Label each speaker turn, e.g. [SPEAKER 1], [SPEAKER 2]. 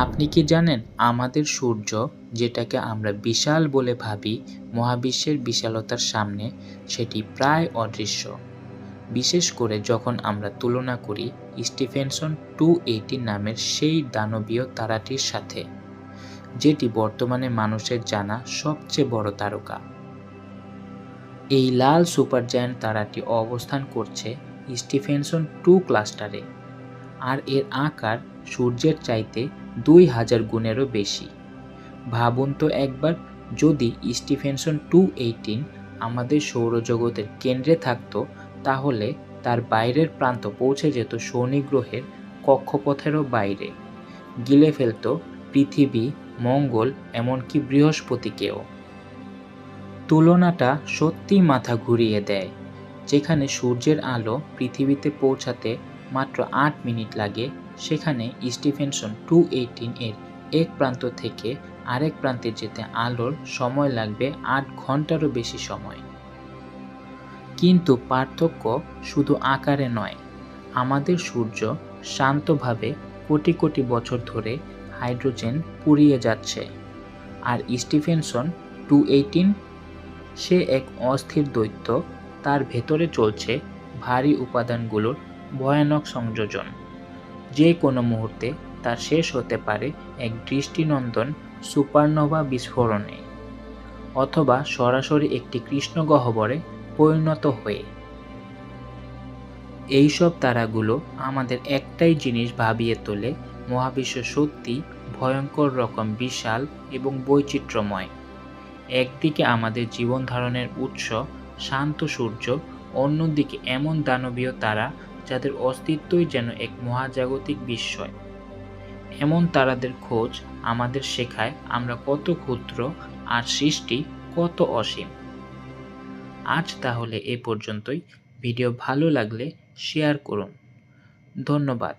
[SPEAKER 1] আপনি কি জানেন আমাদের সূর্য, যেটাকে আমরা বিশাল বলে ভাবি, মহাবিশ্বের বিশালতার সামনে, সেটি প্রায় অদৃশ্য। বিশেষ করে যখন আমরা তুলনা করি স্টিফেনসন টু এইটি নামের সেই দানবীয় তারাটির সাথে, যেটি বর্তমানে মানুষের জানা সবচেয়ে বড় তারকা। এই লাল সুপারজায়ান্ট তারাটি অবস্থান করছে স্টিফেনসন টু ক্লাস্টারে, আর এর আকার সূর্যের চাইতে দুই হাজার গুণেরও বেশি। ভাবুন তো একবার, যদি স্টিফেনসন টু এইটিন আমাদের সৌরজগতের কেন্দ্রে থাকতো, তাহলে তার বাইরের প্রান্ত পৌঁছে যেত শনি গ্রহের কক্ষপথেরও বাইরে। গিলে ফেলত পৃথিবী, মঙ্গল, এমনকি বৃহস্পতিকেও। তুলনাটা সত্যিই মাথা ঘুরিয়ে দেয়, যেখানে সূর্যের আলো পৃথিবীতে পৌঁছাতে মাত্র আট মিনিট লাগে সেখানে স্টিফেনসন টু এইটিন এর এক প্রান্ত থেকে আরেক প্রান্তে যেতে আলোর সময় লাগবে আট ঘন্টারও বেশি সময়। কিন্তু পার্থক্য শুধু আকারে নয়, আমাদের সূর্য শান্তভাবে কোটি কোটি বছর ধরে হাইড্রোজেন পুড়িয়ে যাচ্ছে। আর স্টিফেনসন টু এইটিন সে এক অস্থির দৈত্য, তার ভেতরে চলছে ভারী উপাদানগুলোর ভয়ানক সংযোজন। যে কোনো মুহূর্তে তা শেষ হতে পারে এক দৃষ্টিনন্দন সুপারনোভা বিস্ফোরণে অথবা সরাসরি একটি কৃষ্ণগহ্বরে পরিণত হয়ে। এইসব তারাগুলো আমাদের একটাই জিনিস ভাবিয়ে তোলে, মহাবিশ্ব সত্যি ভয়ঙ্কর রকম বিশাল এবং বৈচিত্র্যময়। একদিকে আমাদের জীবন ধারণের উৎস শান্ত সূর্য, অন্যদিকে এমন দানবীয় তারা যাদের অস্তিত্বই যেন এক মহাজাগতিক বিস্ময়। এমন তারাদের খোঁজ আমাদের শেখায় আমরা কত ক্ষুদ্র আর সৃষ্টি কত অসীম। আজ তাহলে এ পর্যন্তই। ভিডিও ভালো লাগলে শেয়ার করুন। ধন্যবাদ।